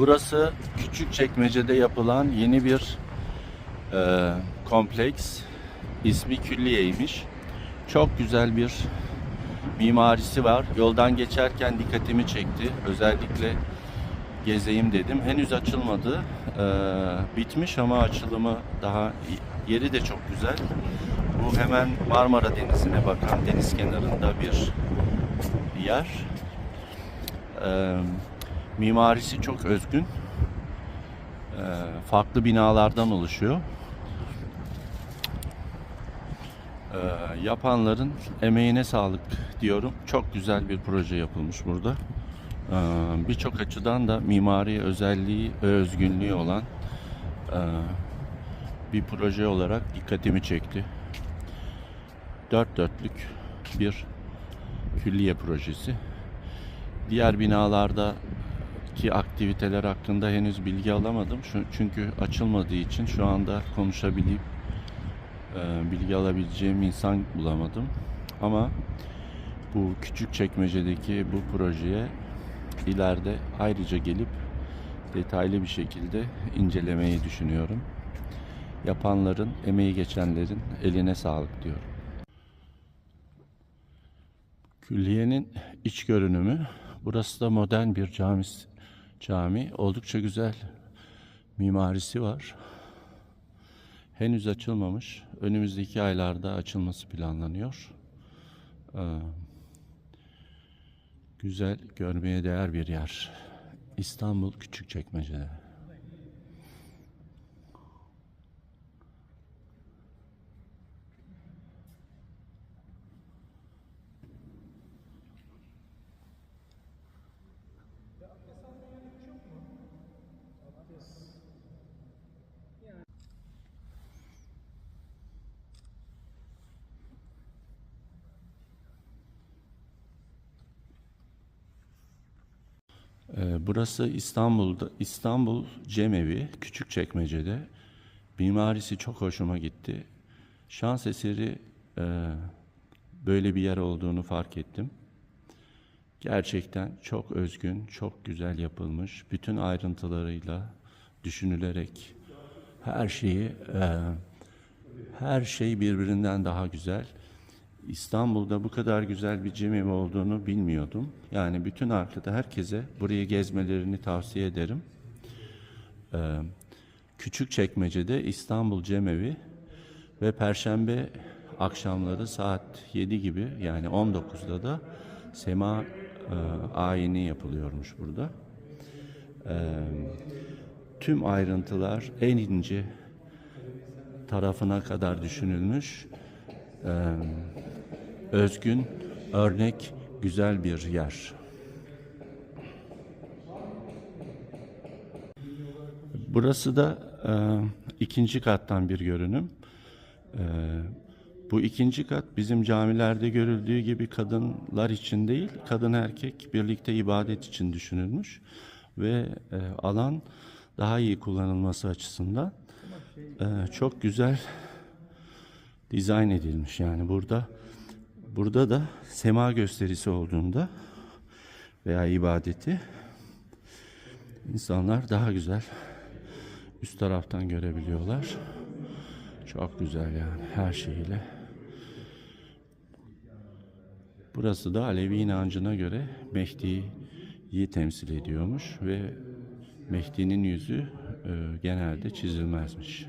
Burası Küçükçekmece'de yapılan yeni bir e, kompleks. İsmi Külliye'ymiş. Çok güzel bir mimarisi var. Yoldan geçerken dikkatimi çekti. Özellikle gezeyim dedim. Henüz açılmadı. E, bitmiş ama açılımı daha yeri de çok güzel. Bu hemen Marmara Denizi'ne bakan deniz kenarında bir yer. E, mimarisi çok özgün. E, farklı binalardan oluşuyor. E, yapanların emeğine sağlık diyorum. Çok güzel bir proje yapılmış burada. E, Birçok açıdan da mimari özelliği ve özgünlüğü olan e, bir proje olarak dikkatimi çekti. Dört dörtlük bir külliye projesi. Diğer binalardaki aktiviteler hakkında henüz bilgi alamadım. Çünkü açılmadığı için şu anda konuşabilip e, bilgi alabileceğim insan bulamadım. Ama bu küçük çekmecedeki bu projeye ileride ayrıca gelip detaylı bir şekilde incelemeyi düşünüyorum. Yapanların, emeği geçenlerin eline sağlık diyorum. Külliyenin iç görünümü. Burası da modern bir cami. Cami oldukça güzel. Mimarisi var. Henüz açılmamış. Önümüzdeki aylarda açılması planlanıyor. Ee, güzel, görmeye değer bir yer. İstanbul Küçükçekmece'de. Burası İstanbul'da İstanbul Cemevi Küçükçekmece'de. Mimarisi çok hoşuma gitti. Şans eseri e, böyle bir yer olduğunu fark ettim. Gerçekten çok özgün, çok güzel yapılmış. Bütün ayrıntılarıyla düşünülerek her şeyi e, her şey birbirinden daha güzel. İstanbul'da bu kadar güzel bir cemevi olduğunu bilmiyordum. Yani bütün arkada herkese burayı gezmelerini tavsiye ederim. Ee, Küçükçekmece'de İstanbul Cemevi ve Perşembe akşamları saat 7 gibi yani 19'da da sema e, ayini yapılıyormuş burada. Ee, tüm ayrıntılar en ince tarafına kadar düşünülmüş. Ee, özgün, örnek, güzel bir yer. Burası da e, ikinci kattan bir görünüm. E, bu ikinci kat bizim camilerde görüldüğü gibi kadınlar için değil, kadın erkek birlikte ibadet için düşünülmüş ve e, alan daha iyi kullanılması açısından e, çok güzel dizayn edilmiş. Yani burada burada da sema gösterisi olduğunda veya ibadeti insanlar daha güzel üst taraftan görebiliyorlar. Çok güzel yani her şeyiyle. Burası da Alevi inancına göre Mehdi'yi temsil ediyormuş ve Mehdi'nin yüzü e, genelde çizilmezmiş.